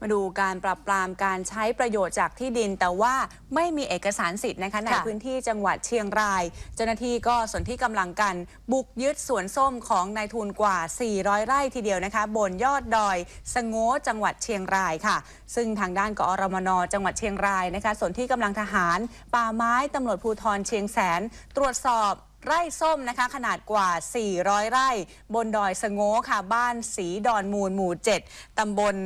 มาดูการปรับปรามการใช้ประโยชน์จากที่ดิน แต่ว่าไม่มีเอกสารสิทธิ์นะคะในค่ะพื้นที่จังหวัดเชียงราย เจ้าหน้าที่ก็สนที่กำลังกัน บุกยึดสวนส้มของนายทุนกว่า 400 ไร่ทีเดียวนะคะ บนยอดดอยสะโง้จังหวัดเชียงรายค่ะ ซึ่งทางด้านกอรมนจังหวัดเชียงรายนะคะสนที่กำลังทหาร ป่าไม้ตำรวจภูธรเชียงแสน ตรวจสอบไร่ส้มนะคะขนาดกว่า 400 ไร่ บนดอยสะโง้ค่ะบ้านสีดอนมูลหมู่ 7ตำบล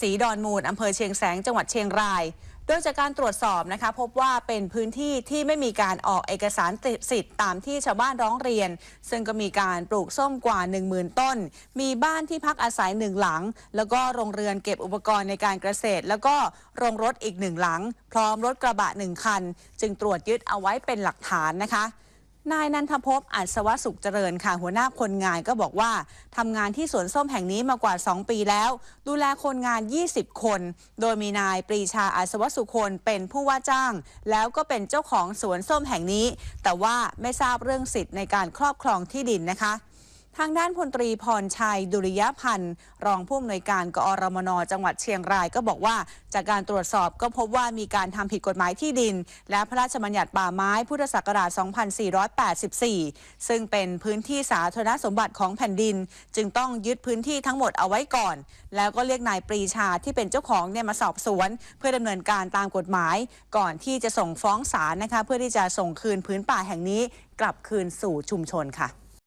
สีดอนมูลอำเภอเชียงแสงจังหวัดเชียงราย โดยจากการตรวจสอบนะคะ พบว่าเป็นพื้นที่ที่ไม่มีการออกเอกสารสิทธิ์ตามที่ชาวบ้านร้องเรียน ซึ่งก็มีการปลูกส้มกว่า 10,000 ต้น มีบ้านที่พักอาศัยหนึ่งหลัง แล้วก็โรงเรือนเก็บอุปกรณ์ในการเกษตร แล้วก็โรงรถอีกหนึ่งหลัง พร้อมรถกระบะหนึ่งคัน จึงตรวจยึดเอาไว้เป็นหลักฐานนะคะ นายนันทภพอัศวสุขเจริญค่ะ หัวหน้าคนงานก็บอกว่าทำงานที่สวนส้มแห่งนี้มากว่า 2 ปีแล้ว ดูแลคนงาน 20 คน โดยมีนายปรีชาอัศวสุคนเป็นผู้ว่าจ้าง แล้วก็เป็นเจ้าของสวนส้มแห่งนี้ แต่ว่าไม่ทราบเรื่องสิทธิ์ในการครอบครองที่ดินนะคะ ทางด้านพลตรีพรชัย ดุริยพันธ์ รองผู้อำนวยการกอรมน จังหวัดเชียงรายก็บอกว่า จากการตรวจสอบก็พบว่ามีการทำผิดกฎหมายที่ดิน และพระราชบัญญัติป่าไม้พุทธศักราช 2484 ซึ่งเป็นพื้นที่สาธารณสมบัติของแผ่นดิน จึงต้องยึดพื้นที่ทั้งหมดเอาไว้ก่อน แล้วก็เรียกนายปรีชาที่เป็นเจ้าของเนี่ยมาสอบสวน เพื่อดำเนินการตามกฎหมาย ก่อนที่จะส่งฟ้องศาลนะคะเพื่อที่จะส่งคืนพื้นป่าแห่งนี้กลับคืนสู่ชุมชนค่ะ